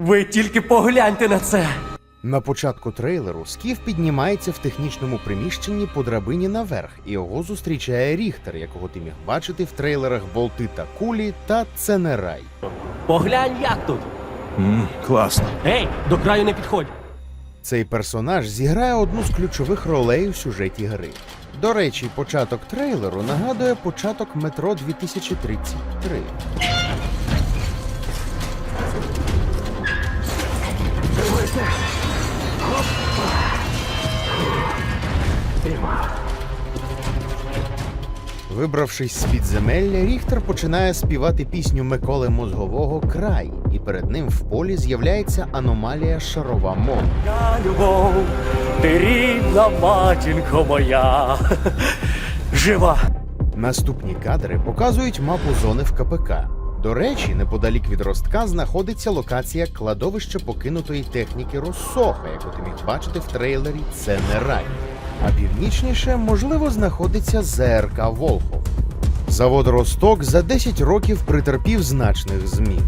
Ви тільки погляньте на це. На початку трейлеру Скіф піднімається в технічному приміщенні по драбині наверх, і його зустрічає Ріхтер, якого ти міг бачити в трейлерах Болти та Кулі та Це не рай. Поглянь, як тут. М, класно. Ей, до краю не підходь. Цей персонаж зіграє одну з ключових ролей у сюжеті гри. До речі, початок трейлеру нагадує початок метро 2033. Вибравшись з підземелля, Ріхтер починає співати пісню Миколи Мозгового Край, і перед ним в полі з'являється аномалія шарова мова. Я любов, ти рідна матінко моя. Жива. Наступні кадри показують мапу зони в КПК. До речі, неподалік від ростка знаходиться локація кладовища покинутої техніки Росоха, яку ти міг бачити в трейлері Це не рай. А північніше, можливо, знаходиться ЗРК Волхов. Завод Росток за 10 років притерпів значних змін.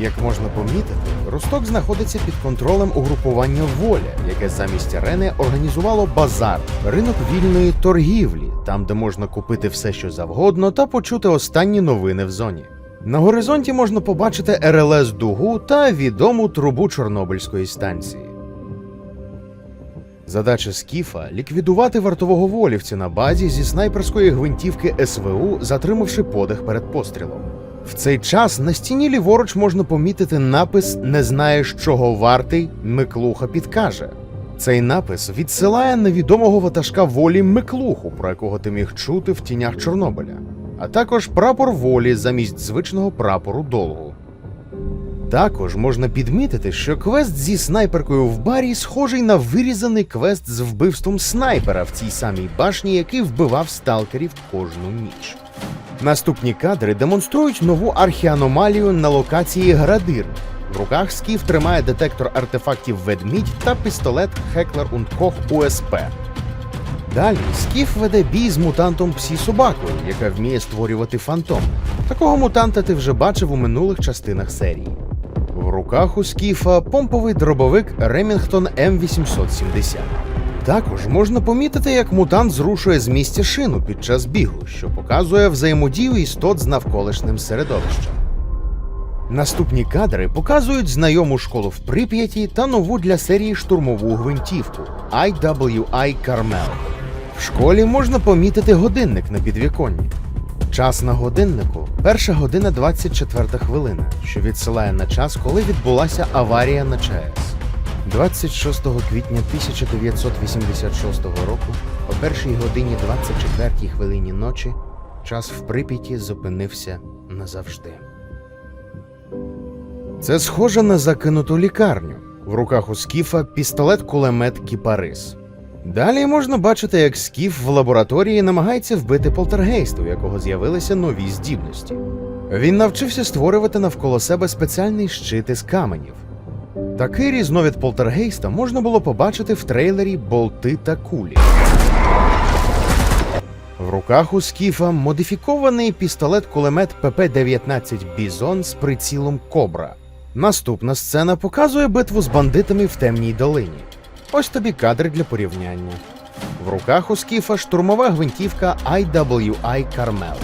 Як можна помітити, Росток знаходиться під контролем угрупування Воля, яке замість арени організувало базар, ринок вільної торгівлі, там, де можна купити все, що завгодно, та почути останні новини в зоні. На горизонті можна побачити РЛС Дугу та відому трубу Чорнобильської станції. Задача Скіфа ліквідувати вартового волівця на базі зі снайперської гвинтівки СВУ, затримавши подих перед пострілом. В цей час на стіні ліворуч можна помітити напис Не знаєш, чого вартий, Миклуха підкаже. Цей напис відсилає невідомого ватажка волі Миклуху, про якого ти міг чути в тінях Чорнобиля, а також прапор волі замість звичного прапору долгу. Також можна підмітити, що квест зі снайперкою в барі схожий на вирізаний квест з вбивством снайпера в цій самій башні, який вбивав сталкерів кожну ніч. Наступні кадри демонструють нову архіаномалію на локації Градир. В руках Скіф тримає детектор артефактів ведмідь та пістолет Хеклер Кох УСП. Далі Скіф веде бій з мутантом Псі Собакою, яка вміє створювати фантом. Такого мутанта ти вже бачив у минулих частинах серії. В руках у Скіфа помповий дробовик Ремінгтон М870. Також можна помітити, як мутант зрушує з місця шину під час бігу, що показує взаємодію істот з навколишнім середовищем. Наступні кадри показують знайому школу в Прип'яті та нову для серії штурмову гвинтівку IWI Carmel. В школі можна помітити годинник на підвіконні. Час на годиннику перша година 24 хвилина, що відсилає на час, коли відбулася аварія на ЧАЕС. 26 квітня 1986 року, о першій годині 24 хвилині ночі, час в Прип'яті зупинився назавжди. Це схоже на закинуту лікарню. В руках у Скіфа пістолет-кулемет Кіпарис. Далі можна бачити, як Скіф в лабораторії намагається вбити полтергейста, у якого з'явилися нові здібності. Він навчився створювати навколо себе спеціальний щит із каменів. Такий різновид полтергейста можна було побачити в трейлері Болти та кулі. В руках у Скіфа модифікований пістолет-кулемет ПП-19 Бізон з прицілом Кобра. Наступна сцена показує битву з бандитами в темній долині. Ось тобі кадри для порівняння. В руках у Скіфа штурмова гвинтівка IWI Carmel.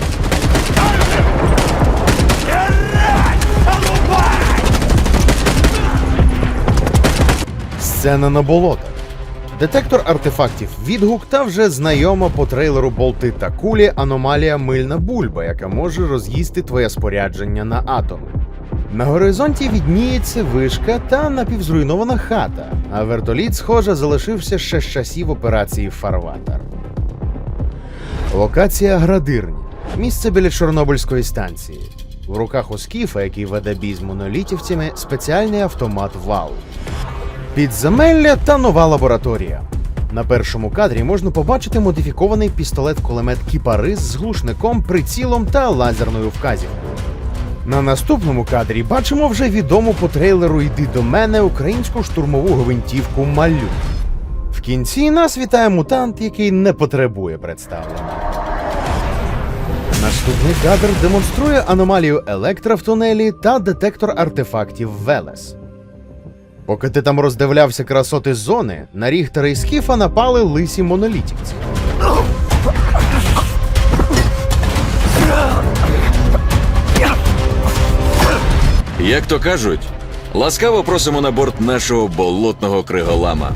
Сцена на болотах. Детектор артефактів відгук та вже знайома по трейлеру болти та кулі аномалія мильна бульба, яка може роз'їсти твоє спорядження на атоми. На горизонті відніється вишка та напівзруйнована хата, а вертоліт, схоже, залишився ще з часів операції Фарватер. Локація Градирні. Місце біля Чорнобильської станції. В руках у скіфа, який веде бій з монолітівцями, спеціальний автомат ВАУ. Підземелля та нова лабораторія. На першому кадрі можна побачити модифікований пістолет-кулемет Кіпарис з глушником, прицілом та лазерною вказівкою. На наступному кадрі бачимо вже відому по трейлеру Йди до мене українську штурмову гвинтівку Малю. В кінці нас вітає мутант, який не потребує представлення. Наступний кадр демонструє аномалію електра в тунелі та детектор артефактів Велес. Поки ти там роздивлявся красоти зони, на Ріхтера і Скіфа напали лисі монолітівці. Як то кажуть, ласкаво просимо на борт нашого болотного криголама.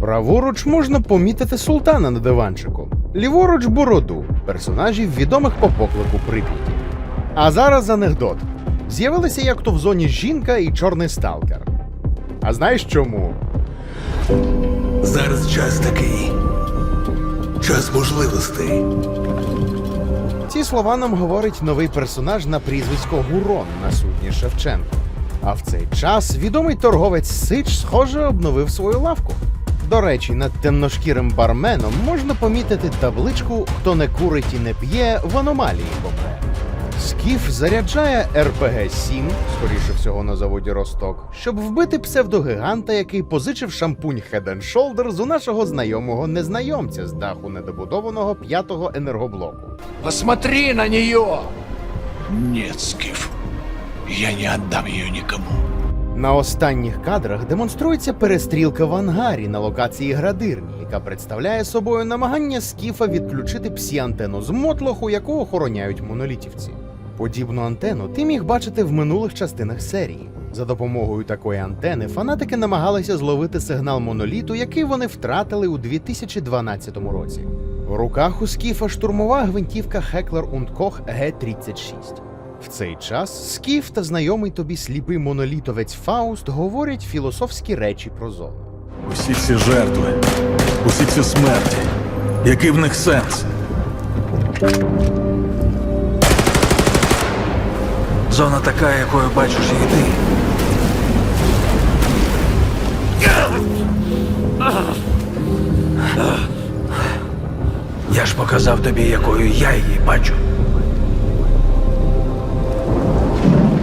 Праворуч можна помітити султана на диванчику, ліворуч бороду, персонажів відомих по поклику Прип'яті. А зараз анекдот. З'явилися як то в зоні жінка і чорний сталкер. А знаєш чому? Зараз час такий. Час можливостей. Слова нам говорить новий персонаж на прізвисько Гурон на судні Шевченко. А в цей час відомий торговець Сич, схоже, обновив свою лавку. До речі, над темношкірим барменом можна помітити табличку Хто не курить і не п'є в аномалії помре. Скіф заряджає РПГ 7 скоріше всього на заводі Росток, щоб вбити псевдогіганта, який позичив шампунь Head and Shoulders у нашого знайомого незнайомця з даху недобудованого п'ятого енергоблоку. Посмотри на нее! Нет, Скиф. Я не отдам ее никому. На останніх кадрах демонструється перестрілка в ангарі на локації градирні, яка представляє собою намагання скіфа відключити псі-антенну з мотлоху, яку охороняють монолітівці. Подібну антенну ти міг бачити в минулих частинах серії. За допомогою такої антени фанатики намагалися зловити сигнал моноліту, який вони втратили у 2012 році. В руках у скіфа штурмова гвинтівка Heckler Koch G36. В цей час Скіф та знайомий тобі сліпий монолітовець Фауст говорять філософські речі про зону. Усі ці жертви, усі ці смерті. Який в них сенс? Зона така, якою бачиш її ти. Я ж показав тобі, якою я її бачу.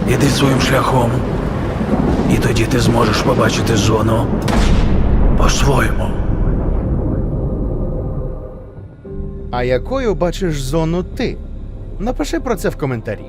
Іди своїм шляхом, і тоді ти зможеш побачити зону по-своєму. А якою бачиш зону ти? Напиши про це в коментарі.